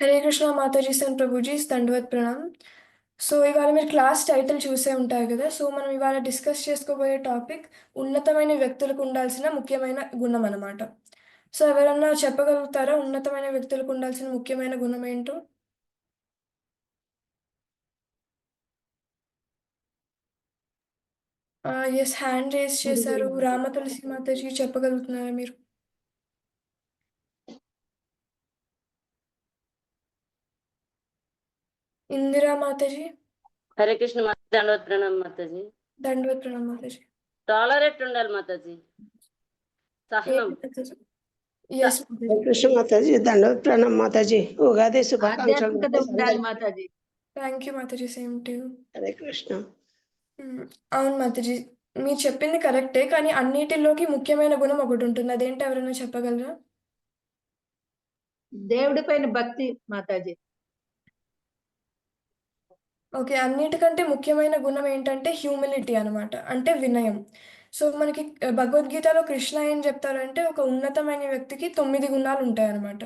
Hare Krishna Mataji sun Prabhuji దండవత్ Pranam. So ఇవాళ మీరు class title చూసే ఉంటారు కదా సో మనం ఇవాళ డిస్కస్ చేసుకోబోయే టాపిక్ ఉన్నతమైన వ్యక్తులకు ఉండాల్సిన ముఖ్యమైన గుణం అన్నమాట. సో ఎవరన్నా చెప్పగలుగుతారా ఉన్నతమైన వ్యక్తులకు ఉండాల్సిన ముఖ్యమైన గుణం ఏంటో? ఎస్ హ్యాండ్ రేస్ చేశారు. రామ తులసి మాతాజీ చెప్పగలుగుతున్నారా మీరు? ఇందిరా మాతాజీ. హరే కృష్ణ మాత దండవత్ ప్రణామ్ మాతాజీ. దండవత్ ప్రణామ్ మాతాజీ. టాలరెట్ ఉండాలి మాతాజీ. సహనం. కృష్ణ మాతాజీ దండవత్ ప్రణామ్ మాతాజీ. ఉగాది శుభాకాంక్షలు. ఆధ్యాత్మికత ఉండాలి Mataji. Thank you Mataji. Same to Hare Krishna. మ్మ్. అవును మాతాజీ. మీరు చెప్పింది కరెక్టే కానీ అన్నిటిలోకి ముఖ్యమైన గుణం ఒకటి ఉంటుంది. అదేంటి ఎవరైనా చెప్పగలరా? దేవుడి పైన భక్తి మాతాజీ. ఓకే అన్నిటికంటే ముఖ్యమైన గుణం ఏంటంటే హ్యూమిలిటీ అనమాట అంటే వినయం. సో మనకి భగవద్గీతలో కృష్ణ ఏం చెప్తారంటే ఒక ఉన్నతమైన వ్యక్తికి తొమ్మిది గుణాలు ఉంటాయి అన్నమాట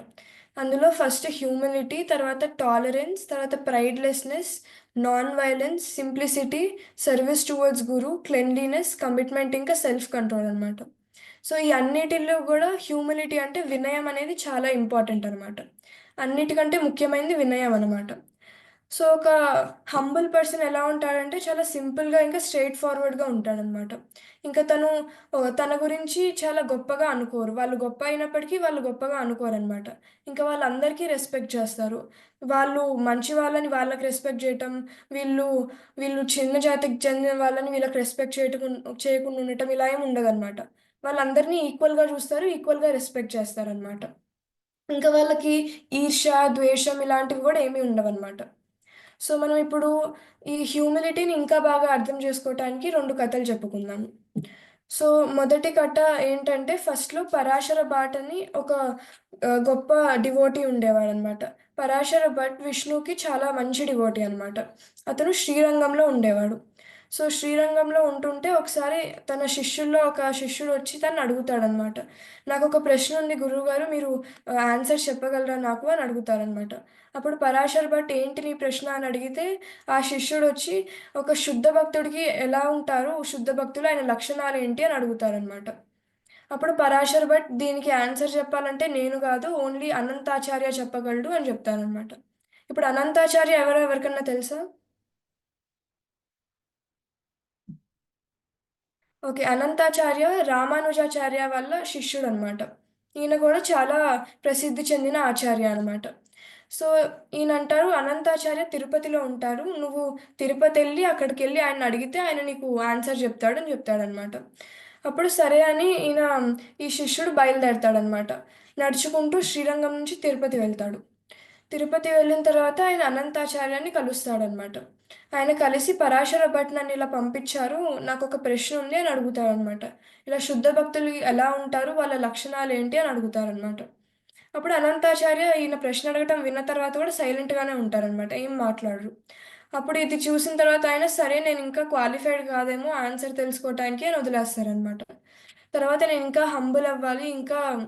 అందులో ఫస్ట్ హ్యూమిలిటీ తర్వాత టాలరెన్స్ తర్వాత pridelessness non violence simplicity service towards guru cleanliness commitment ఇంకా సెల్ఫ్ కంట్రోల్ అనమాట సో ఈ అన్నిటిలో కూడా హ్యూమిలిటీ అంటే వినయం అనేది చాలా ఇంపార్టెంట్ అనమాట అన్నిటికంటే ముఖ్యమైనది వినయం అనమాట సో ఒక హంబుల్ పర్సన్ ఎలా ఉంటాడంటే చాలా సింపుల్గా ఇంకా స్ట్రైట్ ఫార్వర్డ్గా ఉంటాడనమాట ఇంకా తను తన గురించి చాలా గొప్పగా అనుకోరు. వాళ్ళు గొప్ప అయినప్పటికీ వాళ్ళు గొప్పగా అనుకోరు అనమాట ఇంకా వాళ్ళందరికీ రెస్పెక్ట్ చేస్తారు. వాళ్ళు మంచి వాళ్ళని వాళ్ళకి రెస్పెక్ట్ చేయటం వీళ్ళు వీళ్ళు చిన్న జాతికి చెందిన వాళ్ళని వీళ్ళకి రెస్పెక్ట్ చేయటం చేయకుండా ఉండటం ఇలా ఏమి ఉండదన్నమాట. వాళ్ళందరినీ ఈక్వల్గా చూస్తారు ఈక్వల్గా రెస్పెక్ట్ చేస్తారనమాట ఇంకా వాళ్ళకి ఈర్ష ద్వేషం ఇలాంటివి కూడా ఏమీ ఉండవన్నమాట. సో మనం ఇప్పుడు ఈ హ్యూమిలిటీని ఇంకా బాగా అర్థం చేసుకోవటానికి రెండు కథలు చెప్పుకుందాం. సో మొదటి కథ ఏంటంటే ఫస్ట్లో పరాశర భట్ అని ఒక గొప్ప డివోటీ ఉండేవాడు అనమాట పరాశర భట్ విష్ణుకి చాలా మంచి డివోటీ అనమాట. అతను శ్రీరంగంలో ఉండేవాడు. సో శ్రీరంగంలో ఉంటుంటే ఒకసారి తన శిష్యుల్లో ఒక శిష్యుడు వచ్చి తను అడుగుతాడనమాట. నాకు ఒక ప్రశ్న ఉంది గురువుగారు మీరు ఆన్సర్ చెప్పగలరా నాకు? అని అడుగుతారనమాట అప్పుడు పరాశర్ భట్ ఏంటి నీ ప్రశ్న? అని అడిగితే ఆ శిష్యుడు వచ్చి ఒక శుద్ధ భక్తుడికి ఎలా ఉంటారు? శుద్ధ భక్తులు ఆయన లక్షణాలు ఏంటి? అని అడుగుతారనమాట అప్పుడు పరాశర్ భట్ దీనికి ఆన్సర్ చెప్పాలంటే నేను కాదు ఓన్లీ అనంతాచార్య చెప్పగలడు అని చెప్తానమాట ఇప్పుడు అనంతాచార్య ఎవరో ఎవరికన్నా తెలుసా? ఓకే అనంతాచార్య రామానుజాచార్య వల్ల శిష్యుడు అనమాట ఈయన కూడా చాలా ప్రసిద్ధి చెందిన ఆచార్య అనమాట. సో ఈయన అంటారు అనంతాచార్య తిరుపతిలో ఉంటారు. నువ్వు తిరుపతి వెళ్ళి అక్కడికి వెళ్ళి ఆయన అడిగితే ఆయన నీకు ఆన్సర్ చెప్తాడు అని చెప్తాడనమాట. అప్పుడు సరే అని ఈయన ఈ శిష్యుడు బయలుదేరతాడనమాట. నడుచుకుంటూ శ్రీరంగం నుంచి తిరుపతి వెళ్తాడు. తిరుపతి వెళ్ళిన తర్వాత ఆయన అనంతాచార్యాన్ని కలుస్తాడనమాట. ఆయన కలిసి పరాశర భట్ నన్ను ఇలా పంపించారు. నాకు ఒక ప్రశ్న ఉంది అని అడుగుతారనమాట. ఇలా శుద్ధ భక్తులు ఎలా ఉంటారు? వాళ్ళ లక్షణాలు ఏంటి? అని అడుగుతారనమాట. అప్పుడు అనంతాచార్య ఈయన ప్రశ్న అడగటం విన్న తర్వాత కూడా సైలెంట్గానే ఉంటారనమాట. ఏం మాట్లాడరు. అప్పుడు ఇది చూసిన తర్వాత ఆయన సరే నేను ఇంకా క్వాలిఫైడ్ కాదేమో ఆన్సర్ తెలుసుకోవటానికి అని వదిలేస్తారనమాట. తర్వాత నేను ఇంకా హంబుల్ అవ్వాలి ఇంకా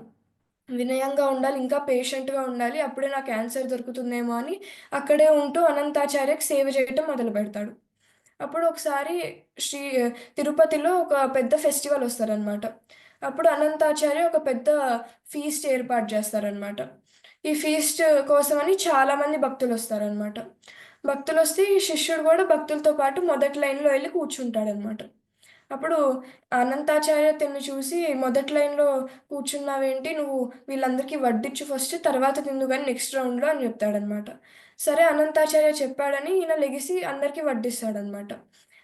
వినయంగా ఉండాలి ఇంకా పేషెంట్గా ఉండాలి అప్పుడే నాకు క్యాన్సర్ దొరుకుతుందేమో అని అక్కడే ఉంటూ అనంతాచార్యకి సేవ చేయటం మొదలు పెడతాడు. అప్పుడు ఒకసారి శ్రీ తిరుపతిలో ఒక పెద్ద ఫెస్టివల్ వస్తారనమాట అప్పుడు అనంతాచార్య ఒక పెద్ద ఫీస్ట్ ఏర్పాటు చేస్తారనమాట ఈ ఫీస్ట్ కోసమని చాలామంది భక్తులు వస్తారనమాట భక్తులు వస్తే ఈ శిష్యుడు కూడా భక్తులతో పాటు మొదటి లైన్లో వెళ్ళి కూర్చుంటాడనమాట అప్పుడు అనంతాచార్య తిన్ను చూసి మొదటి లైన్లో కూర్చున్నావేంటి? నువ్వు వీళ్ళందరికీ వడ్డిచ్చు ఫస్ట్ తర్వాత తిందు కానీ నెక్స్ట్ రౌండ్లో అని చెప్తాడనమాట. సరే అనంతాచార్య చెప్పాడని ఈయన లెగిసి అందరికీ వడ్డిస్తాడనమాట.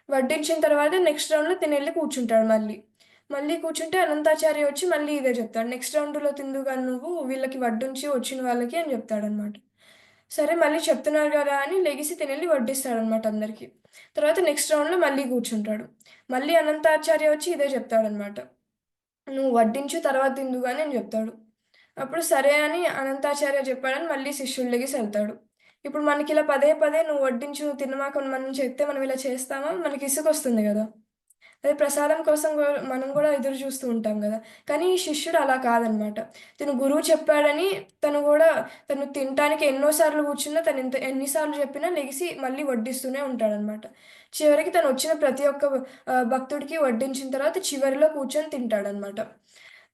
వడ్డించిన తర్వాత నెక్స్ట్ రౌండ్లో తిని వెళ్ళి కూర్చుంటాడు మళ్ళీ. మళ్ళీ కూర్చుంటే అనంతాచార్య వచ్చి మళ్ళీ ఇదే చెప్తాడు. నెక్స్ట్ రౌండ్లో తిందు కానీ నువ్వు వీళ్ళకి వడ్డించి వచ్చిన వాళ్ళకి అని చెప్తాడనమాట. సరే మళ్ళీ చెప్తున్నారు కదా అని లెగిసి తినెళ్ళి వడ్డిస్తాడనమాట అందరికీ. తర్వాత నెక్స్ట్ రౌండ్లో మళ్ళీ కూర్చుంటాడు. మళ్ళీ అనంతాచార్య వచ్చి ఇదే చెప్తాడనమాట నువ్వు వడ్డించు తర్వాత తిందు కానీ అని చెప్తాడు. అప్పుడు సరే అని అనంతాచార్య చెప్పాడని మళ్ళీ శిష్యుడు లెగిసి వెళ్తాడు. ఇప్పుడు మనకి ఇలా పదే పదే నువ్వు వడ్డించు నువ్వు తినమాక మనం చెప్తే మనం ఇలా చేస్తామా? మనకి ఇసుకొస్తుంది కదా. అదే ప్రసాదం కోసం మనం కూడా ఎదురు చూస్తూ ఉంటాం కదా కానీ ఈ శిష్యుడు అలా కాదనమాట. తను గురువు చెప్పాడని తను కూడా తను తినటానికి ఎన్నోసార్లు కూర్చున్నా తను ఎంత ఎన్నిసార్లు చెప్పినా లెగిసి మళ్ళీ వడ్డిస్తూనే ఉంటాడనమాట. చివరికి తను వచ్చిన ప్రతి ఒక్క భక్తుడికి వడ్డించిన తర్వాత చివరిలో కూర్చొని తింటాడనమాట.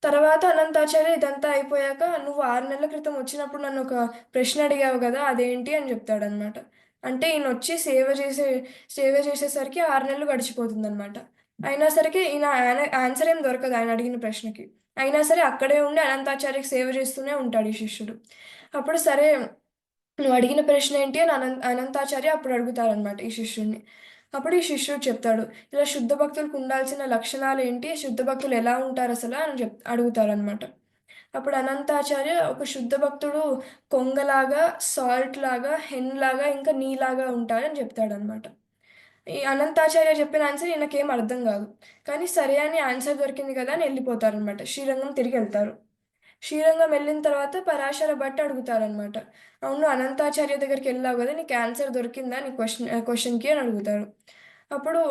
తర్వాత అనంతాచార్య ఇదంతా అయిపోయాక "నువ్వు ఆరు నెలల క్రితం వచ్చినప్పుడు నన్ను ఒక ప్రశ్న అడిగావు కదా అదేంటి?" అని చెప్తాడనమాట. అంటే ఈయన వచ్చి సేవ చేసే సేవ చేసేసరికి ఆరు నెలలు గడిచిపోతుందనమాట. అయినా సరికి ఈయన ఆన్సర్ ఏం దొరకదు ఆయన అడిగిన ప్రశ్నకి. అయినా సరే అక్కడే ఉండి అనంతాచార్యకి సేవ చేస్తూనే ఉంటాడు ఈ శిష్యుడు. అప్పుడు సరే "నువ్వు అడిగిన ప్రశ్న ఏంటి?" అని అనంత అనంతాచార్య అప్పుడు అడుగుతారనమాట ఈ శిష్యుడిని. అప్పుడు ఈ శిష్యుడు చెప్తాడు. ఇలా శుద్ధ భక్తులకు ఉండాల్సిన లక్షణాలు ఏంటి శుద్ధ భక్తులు ఎలా ఉంటారు అసలు అని చెప్ అడుగుతారనమాట. అప్పుడు అనంతాచార్య ఒక శుద్ధ భక్తుడు కొంగలాగా, హెన్ లాగా ఇంకా నీలాగా ఉంటారని చెప్తాడనమాట. ఈ అనంతాచార్య చెప్పిన ఆన్సర్ ఈయనకేం అర్థం కాదు కానీ సరే అని ఆన్సర్ దొరికింది కదా! అని వెళ్ళిపోతారనమాట శ్రీరంగం తిరిగి వెళ్తారు శ్రీరంగం వెళ్ళిన తర్వాత పరాశర భట్ అడుగుతారనమాట. "అవును అనంతాచార్య దగ్గరికి వెళ్ళావు కదా నీకు ఆన్సర్ దొరికిందా నీ క్వశ్చన్ క్వశ్చన్కి అని అడుగుతారు. అప్పుడు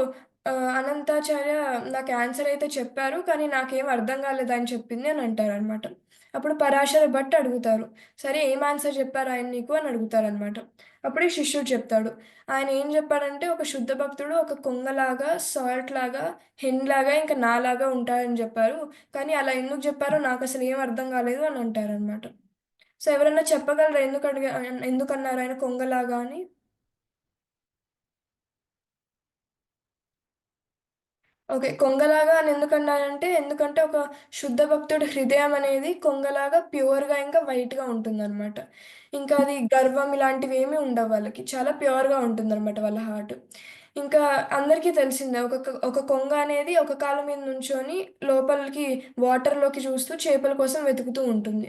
అనంతాచార్య నాకు ఆన్సర్ అయితే చెప్పారు. కానీ నాకేం అర్థం కాలేదు అని చెప్పింది అని అంటారనమాట. అప్పుడు పరాశర భట్ అడుగుతారు. "సరే ఏం ఆన్సర్ చెప్పారు ఆయన నీకు?" అని అడుగుతారనమాట. అనమాట అప్పుడే శిష్యుడు చెప్తాడు. ఆయన ఏం చెప్పాడంటే ఒక శుద్ధ భక్తుడు ఒక కొంగలాగా, సాల్ట్‌లాగా, హెన్‌లాగా, ఇంకా నాలాగా ఉంటాడని చెప్పారు. కానీ అలా ఎందుకు చెప్పారో నాకసలు ఏం అర్థం కాలేదు అని అంటారనమాట. సో, ఎవరైనా చెప్పగలరా ఎందుకు అడిగా ఎందుకన్నారు ఆయన కొంగలాగా అని? ఓకే. కొంగలాగా అని ఎందుకన్నారంటే, ఎందుకంటే ఒక శుద్ధ భక్తుడి హృదయం అనేది కొంగలాగా ప్యూర్‌గా ఇంకా వైట్‌గా ఉంటుందనమాట. ఇంకా అది గర్వం ఇలాంటివేమీ ఉండవు వాళ్ళకి. చాలా ప్యూర్‌గా ఉంటుందనమాట వాళ్ళ హార్ట్. ఇంకా అందరికీ తెలిసిందే ఒక క ఒక కొంగ అనేది ఒక కాలు మీద నుంచొని లోపలికి వాటర్‌లోకి చూస్తూ చేపల కోసం వెతుకుతూ ఉంటుంది.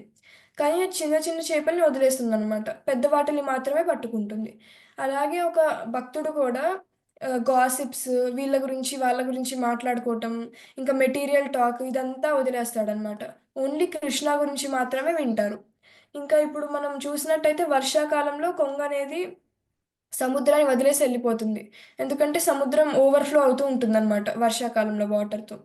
కానీ అది చిన్న చిన్న చేపల్ని వదిలేస్తుందనమాట. పెద్ద వాటిని మాత్రమే పట్టుకుంటుంది. అలాగే ఒక భక్తుడు కూడా గాసిప్స్ వీళ్ళ గురించి, వాళ్ళ గురించి మాట్లాడుకోవటం, ఇంకా మెటీరియల్ టాక్ ఇదంతా వదిలేస్తాడనమాట. ఓన్లీ కృష్ణ గురించి మాత్రమే వింటారు. ఇంకా ఇప్పుడు మనం చూసినట్టయితే వర్షాకాలంలో కొంగ అనేది సముద్రాన్ని వదిలేసి వెళ్ళిపోతుంది ఎందుకంటే సముద్రం ఓవర్‌ఫ్లో అవుతూ ఉంటుందనమాట వర్షాకాలంలో వాటర్‌తో.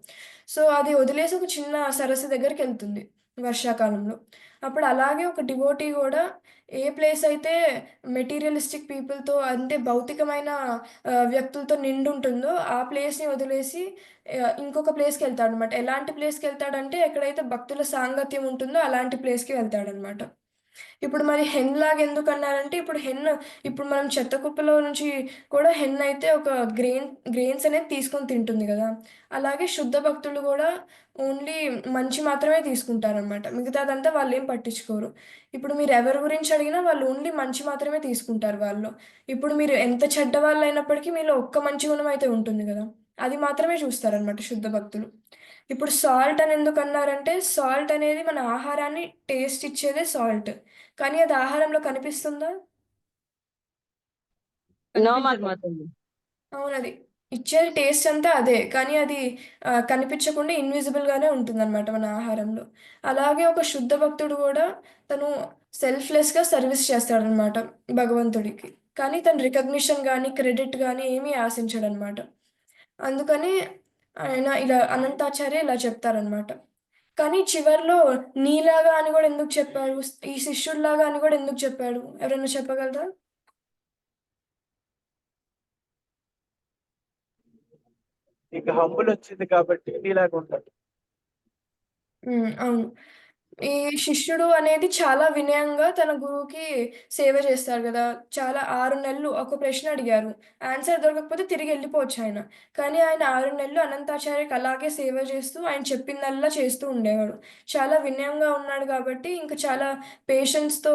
సో, అది వదిలేసి ఒక చిన్న సరస్సు దగ్గరికి వెళ్తుంది వర్షాకాలంలో. అప్పుడు అలాగే ఒక డివోటీ కూడా ఏ ప్లేస్ అయితే మెటీరియలిస్టిక్ పీపుల్‌తో అంటే భౌతికమైన వ్యక్తులతో వ్యక్తులతో నిండుంటుందో ఆ ప్లేస్‌ని వదిలేసి ఇంకొక ప్లేస్కి వెళ్తాడనమాట ఎలాంటి ప్లేస్కి వెళ్తాడంటే ఎక్కడైతే భక్తుల సాంగత్యం ఉంటుందో అలాంటి ప్లేస్‌కి వెళ్తాడనమాట. ఇప్పుడు మరి హెన్‌లాగా ఎందుకన్నారంటే ఇప్పుడు హెన్ ఇప్పుడు మనం చెత్త కుప్పలో నుంచి కూడా హెన్ అయితే ఒక గ్రెయిన్ గ్రెయిన్స్ అనేది తీసుకొని తింటుంది కదా అలాగే శుద్ధ భక్తులు కూడా ఓన్లీ మంచి మాత్రమే తీసుకుంటారనమాట. మిగతాదంతా ఏం పట్టించుకోరు. ఇప్పుడు మీరు ఎవరి గురించి అడిగినా వాళ్ళు ఓన్లీ మంచి మాత్రమే తీసుకుంటారు వాళ్ళు ఇప్పుడు మీరు ఎంత చెడ్డ వాళ్ళు అయినప్పటికీ మీలో ఒక్క మంచి గుణం అయితే ఉంటుంది కదా అది మాత్రమే చూస్తారనమాట శుద్ధ భక్తులు. ఇప్పుడు సాల్ట్ అని ఎందుకన్నారంటే సాల్ట్ అనేది మన ఆహారాన్ని టేస్ట్ ఇచ్చేదే సాల్ట్. కానీ అది ఆహారంలో కనిపిస్తుందా? అవునది. ఇచ్చేది టేస్ట్ అంతా అదే. కానీ అది కనిపించకుండా ఇన్విజిబుల్‌గానే ఉంటుందనమాట మన ఆహారంలో. అలాగే ఒక శుద్ధ భక్తుడు గూడా తను సెల్ఫ్‌లెస్‌గా సర్వీస్ చేస్తాడనమాట భగవంతుడికి. కానీ తను రికగ్నిషన్ గాని, క్రెడిట్ గాని ఏమీ ఆశించడనమాట. అందుకని ఆయన ఇలా అనంతాచార్య ఇలా చెప్తారనమాట. కానీ చివర్లో నీలాగా అని గూడా ఎందుకు చెప్పాడు? ఈ శిష్యుడిలాగా అని గూడా ఎందుకు చెప్పాడు? ఎవరైనా చెప్పగలరా? హంబుల్ వచ్చింది కాబట్టి నీలాగా ఉంటాడు. అవును. ఈ శిష్యుడు అనేది చాలా వినయంగా తన గురువుకి సేవ చేస్తారు కదా చాలా ఆరు నెలలు ఒక ప్రశ్న అడిగారు. ఆన్సర్ దొరకకపోతే తిరిగి వెళ్ళిపోవచ్చు ఆయన కానీ ఆయన ఆరు నెలలు అనంతాచార్యకి అలాగే సేవ చేస్తూ ఆయన చెప్పిందల్లా చేస్తూ ఉండేవాడు. చాలా వినయంగా ఉన్నాడు కాబట్టి ఇంకా చాలా పేషెన్స్‌తో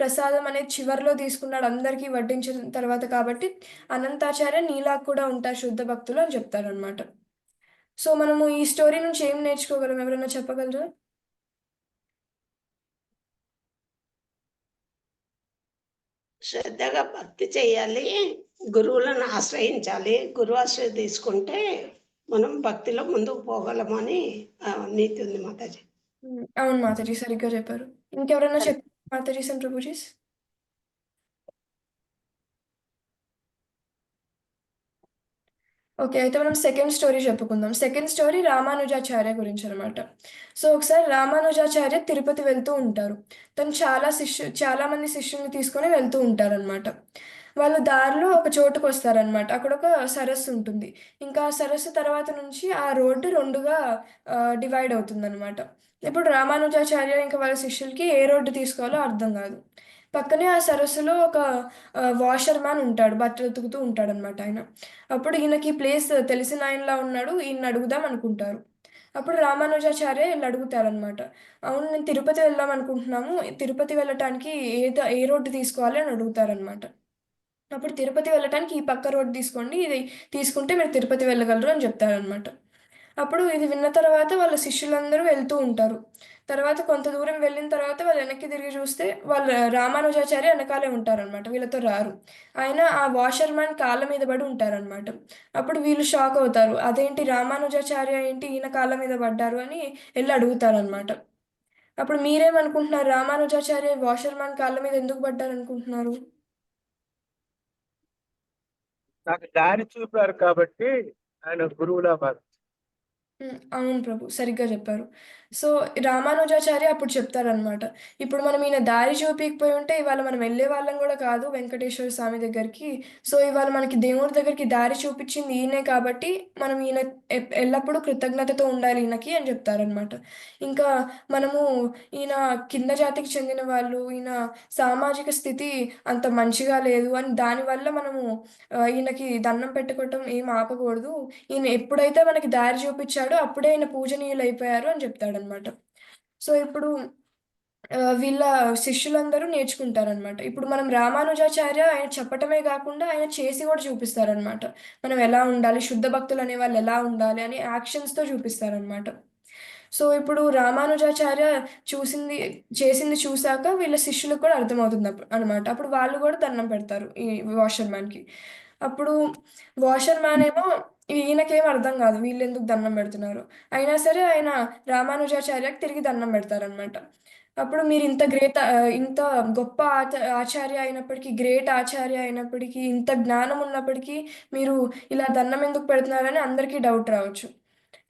ప్రసాదం అనేది చివర్లో తీసుకున్నాడు అందరికీ వడ్డించిన తర్వాత కాబట్టి అనంతాచార్య నీలా కూడా ఉంటారు శుద్ధ భక్తులు అని చెప్తారనమాట. సో, మనము ఈ స్టోరీ నుంచి ఏం నేర్చుకోగలం? ఎవరైనా చెప్పగలరా? శ్రద్ధగా భక్తి చేయాలి. గురువులను ఆశ్రయించాలి. గురువు ఆశ్రయం తీసుకుంటే మనం భక్తిలో ముందుకు పోగలమని నీతి ఉంది మాతాజీ. అవును మాతాజీ. సరిగ్గా చెప్పారు. ఇంకెవరైనా సరే. చెప్తారా మాతాజీస్ అండ్ ప్రభుజీస్? ఓకే. అయితే మనం సెకండ్ స్టోరీ చెప్పుకుందాం. సెకండ్ స్టోరీ రామానుజాచార్య గురించి అనమాట సో, ఒకసారి రామానుజాచార్య తిరుపతి వెళ్తూ ఉంటారు. తను చాలా శిష్యు చాలా మంది శిష్యుల్ని తీసుకొని వెళ్తూ ఉంటారనమాట. వాళ్ళు దారిలో ఒక చోటుకు వస్తారనమాట అక్కడ ఒక సరస్సు ఉంటుంది. ఇంకా ఆ సరస్సు తర్వాత నుంచి ఆ రోడ్డు రెండుగా డివైడ్ అవుతుందనమాట. ఇప్పుడు రామానుజాచార్య ఇంకా వాళ్ళ శిష్యులకి ఏ రోడ్డు తీసుకోవాలో అర్థం కాదు పక్కనే ఆ సరస్సులో ఒక వాషర్ మ్యాన్ ఉంటాడు. బట్టలు ఉతుకుతూ ఉంటాడనమాట ఆయన. అప్పుడు ఈయనకి ప్లేస్ తెలిసిన ఆయనలా ఉన్నాడు. ఈయన అడుగుదాం అనుకుంటారు. అప్పుడు రామానుజాచార్య ఈళ్ళు అడుగుతారనమాట. అవును నేను తిరుపతి వెళ్దాం అనుకుంటున్నాము. తిరుపతి వెళ్ళటానికి ఏ ఏ రోడ్డు తీసుకోవాలి అని అడుగుతారనమాట. అప్పుడు తిరుపతి వెళ్ళటానికి ఈ పక్క రోడ్ తీసుకోండి. ఇది తీసుకుంటే మీరు తిరుపతి వెళ్ళగలరు అని చెప్తారనమాట. అప్పుడు ఇది విన్న తర్వాత వాళ్ళ శిష్యులందరూ వెళ్తూ ఉంటారు. తర్వాత కొంత దూరం వెళ్ళిన తర్వాత వాళ్ళు వెనక్కి తిరిగి చూస్తే వాళ్ళ రామానుజాచార్య ఎనకాలే ఉంటారనమాట. వీళ్ళతో రారు. ఆయన ఆ వాషర్ మ్యాన్ కాళ్ళ మీద పడి ఉంటారనమాట. అప్పుడు వీళ్ళు షాక్ అవుతారు. అదేంటి రామానుజాచార్య ఏంటి ఈయన కాళ్ళ మీద పడ్డారు అని ఎళ్ళి అడుగుతారనమాట. అప్పుడు మీరేమనుకుంటున్నారు? రామానుజాచార్య వాషర్ మ్యాన్ కాళ్ళ మీద ఎందుకు పడ్డారనుకుంటున్నారు? నాకు దారి చూపారు కాబట్టి ఆయన గురువులా. అవును ప్రభు. సరిగ్గా చెప్పారు. సో, రామానుజాచార్య అప్పుడు చెప్తారనమాట. ఇప్పుడు మనం ఈయన దారి చూపించకపోయి ఉంటే ఇవాళ మనం వెళ్ళేవాళ్ళం కూడా కాదు వెంకటేశ్వర స్వామి దగ్గరికి. సో, ఇవాళ మనకి దేవుడి దగ్గరికి దారి చూపించింది ఈయనే కాబట్టి మనం ఈయన ఎల్లప్పుడూ కృతజ్ఞతతో ఉండాలి ఈయనకి అని చెప్తారనమాట. ఇంకా మనము ఈయన కింద జాతికి చెందిన వాళ్ళు, ఈయన సామాజిక స్థితి అంత మంచిగా లేదు అని దానివల్ల మనము ఈయనకి దండం పెట్టుకోవటం ఏం ఆపకూడదు. ఈయన ఎప్పుడైతే మనకి దారి చూపించాడో అప్పుడే ఆయన పూజనీయులైపోయారు అని చెప్తాడు చెప్తాడనమాట. సో, ఇప్పుడు వీళ్ళ శిష్యులందరూ నేర్చుకుంటారనమాట. ఇప్పుడు మనం రామానుజాచార్య ఆయన చెప్పటమే కాకుండా ఆయన చేసి కూడా చూపిస్తారనమాట. మనం ఎలా ఉండాలి, శుద్ధ భక్తులు అనే వాళ్ళు ఎలా ఉండాలి అని యాక్షన్స్‌తో చూపిస్తారనమాట. సో, ఇప్పుడు రామానుజాచార్య చూసింది చేసింది చూసాక వీళ్ళ శిష్యులకు కూడా అర్థమవుతుందప్ అనమాట. అప్పుడు వాళ్ళు కూడా దండం పెడతారు ఈ వాషర్ మ్యాన్‌కి. అప్పుడు వాషర్ మ్యాన్ ఏమో ఈయనకేం అర్థం కాదు వీళ్ళు ఎందుకు దండం పెడుతున్నారు అయినా సరే ఆయన రామానుజాచార్యకి తిరిగి దండం పెడతారనమాట. అప్పుడు మీరింత గ్రేట్ ఇంత గొప్ప ఆచ ఆచార్య అయినప్పటికీ, గ్రేట్ ఆచార్య అయినప్పటికీ, ఇంత జ్ఞానం ఉన్నప్పటికీ మీరు ఇలా దండం ఎందుకు పెడుతున్నారని అందరికీ డౌట్ రావచ్చు.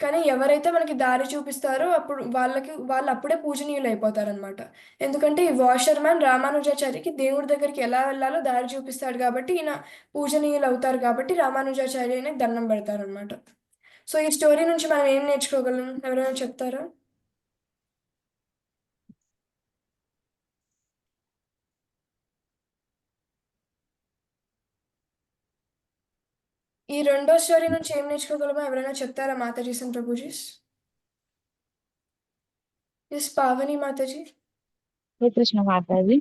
కానీ ఎవరైతే మనకి దారి చూపిస్తారో అప్పుడు వాళ్ళకి వాళ్ళు అప్పుడే పూజనీయులు అయిపోతారనమాట ఎందుకంటే ఈ వాషర్ మ్యాన్ రామానుజాచార్యకి దేవుడి దగ్గరికి ఎలా వెళ్ళాలో దారి చూపిస్తాడు కాబట్టి ఈయన పూజనీయులు అవుతారు కాబట్టి రామానుజాచార్య దండం పెడతారనమాట. సో, ఈ స్టోరీ నుంచి మనం ఏం నేర్చుకోగలం? ఎవరైనా చెప్తారా? ఈ రెండో స్టోరీ నుంచి ఏం నేర్చుకోగలమో ఎవరైనా చెప్తారా మాతాజీస్ అండ్ ప్రభుజీస్? యెస్ పావని మాతాజీ. మాతాజీ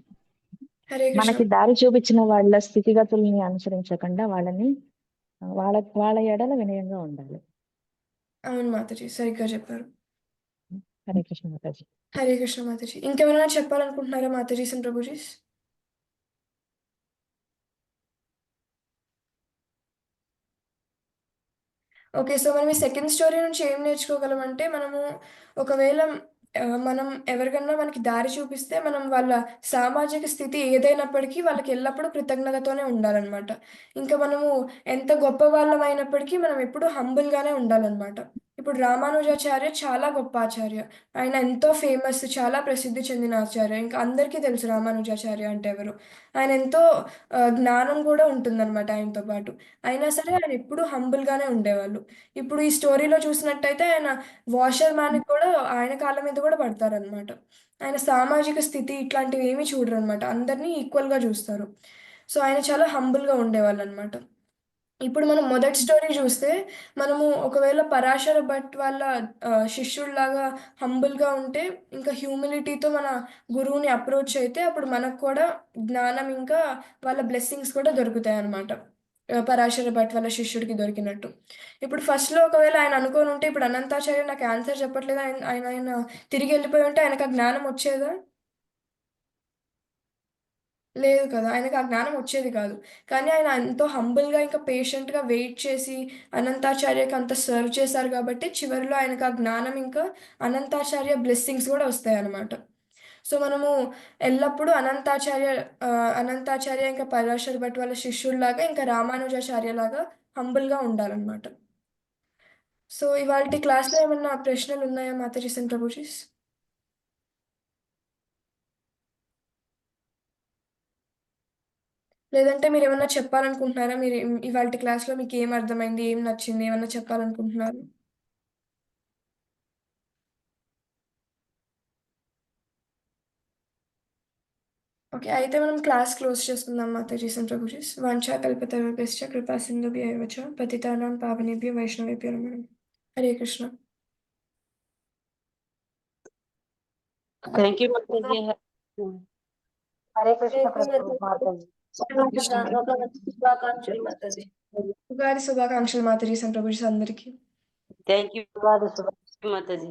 హరే కృష్ణ. మనకి దారి చూపించిన వాళ్ళ స్థితిగతుల్ని అనుసరించకుండా వాళ్ళని వాళ్ళ వాళ్ళ ఎడల వినయంగా ఉండాలి అవును మాతాజీ. సరిగ్గా చెప్పారు. హరే కృష్ణ మాతాజీ హరే కృష్ణ మాతాజీ. ఇంకెవరైనా చెప్పాలనుకుంటున్నారా మాతాజీస్ అండ్ ప్రభుజీస్? ఓకే. సో, మనం ఈ సెకండ్ స్టోరీ నుంచి ఏం నేర్చుకోగలం అంటే మనము ఒకవేళ ఆహ్, మనం ఎవరికన్నా మనకి దారి చూపిస్తే మనం వాళ్ళ సామాజిక స్థితి ఏదైనప్పటికీ వాళ్ళకి ఎల్లప్పుడూ కృతజ్ఞతతోనే ఉండాలనమాట. ఇంకా మనము ఎంత గొప్పవాళ్ళమైనప్పటికీ మనం ఎప్పుడూ హంబుల్‌గానే ఉండాలనమాట. ఇప్పుడు రామానుజాచార్య చాలా గొప్ప ఆచార్య. ఆయన ఎంతో ఫేమస్ చాలా ప్రసిద్ధి చెందిన ఆచార్య. ఇంకా అందరికీ తెలుసు రామానుజాచార్య అంటే ఎవరో. ఆయన ఎంతో ఆహ్, జ్ఞానం కూడా ఉంటుందనమాట ఆయనతో పాటు. అయినా సరే ఆయన ఎప్పుడూ హంబుల్‌గానే ఉండేవాళ్ళు. ఇప్పుడు ఈ స్టోరీలో చూసినట్టయితే ఆయన వాషర్ మ్యాన్‌కి కూడా ఆయన కాళ్ళ మీద కూడా పడతారనమాట. ఆయన సామాజిక స్థితి ఇట్లాంటివి ఏమీ చూడరు అనమాట అందరిని ఈక్వల్‌గా చూస్తారు. సో, ఆయన చాలా హంబుల్‌గా ఉండేవాళ్ళు అనమాట ఇప్పుడు మనం మొదటి స్టోరీ చూస్తే మనము ఒకవేళ పరాశర భట్ వాళ్ళ ఆహ్, శిష్యుడిలాగా హంబుల్‌గా ఉంటే ఇంకా హ్యూమిలిటీతో మన గురువుని అప్రోచ్ అయితే అప్పుడు మనకు కూడా జ్ఞానం ఇంకా వాళ్ళ బ్లెస్సింగ్స్ కూడా దొరుకుతాయనమాట. అన్నమాట పరాశర భట్ వాళ్ళ శిష్యుడికి దొరికినట్టు. ఇప్పుడు ఫస్ట్‌లో ఒకవేళ ఆయన అనుకోనుంటే ఇప్పుడు అనంతాచార్య నాకు ఆన్సర్ చెప్పట్లేదు ఆయన ఆయన ఆయన తిరిగి వెళ్ళిపోయి ఉంటే ఆయనకు ఆ జ్ఞానం వచ్చేదా? లేదు కదా! ఆయనకు ఆ జ్ఞానం వచ్చేది కాదు. కానీ ఆయన ఎంతో హంబుల్‌గా ఇంకా పేషెంట్‌గా వెయిట్ చేసి అనంతాచార్యకి అంత సర్వ్ చేశారు కాబట్టి చివరిలో ఆయనకు ఆ జ్ఞానం ఇంకా అనంతాచార్య బ్లెస్సింగ్స్ కూడా వస్తాయి అన్నమాట సో, మనము ఎల్లప్పుడూ అనంతాచార్య అనంతాచార్య ఇంకా పరాశర్ భట్ వాళ్ళ శిష్యుల్లాగా ఇంకా రామానుజాచార్యలాగా హంబుల్గా ఉండాలన్నమాట. సో ఇవాళ క్లాస్లో ఏమన్నా ప్రశ్నలు ఉన్నాయా మాతాజీ అండ్ ప్రభుజీస్ లేదంటే మీరు ఏమన్నా చెప్పాలనుకుంటున్నారా? మీరు ఇవాళ క్లాస్లో మీకు ఏం అర్థమైంది ఏం నచ్చింది ఏమన్నా చెప్పాలనుకుంటున్నారు? ఓకే అయితే మనం క్లాస్ క్లోజ్ చేసుకుందాం మాతాజీ అండ్ ప్రభుజీస్ వాంఛా కల్పతరుభ్యశ్చ కృపా సింధుభ్య ఏవ చ పతితానాం పావనేభ్య వైష్ణవేభ్యో నమః హరే కృష్ణ థ్యాంక్ యూ మాతాజీ హరే కృష్ణ ప్రభు మాతాజీ శుభాకాంక్షలు మాతాజీ ఉగాది శుభాకాంక్షలు మాతాజీ అండ్ ప్రభుజీస్ అందరికీ థ్యాంక్ యూ ఉగాది శుభ మాతాజీ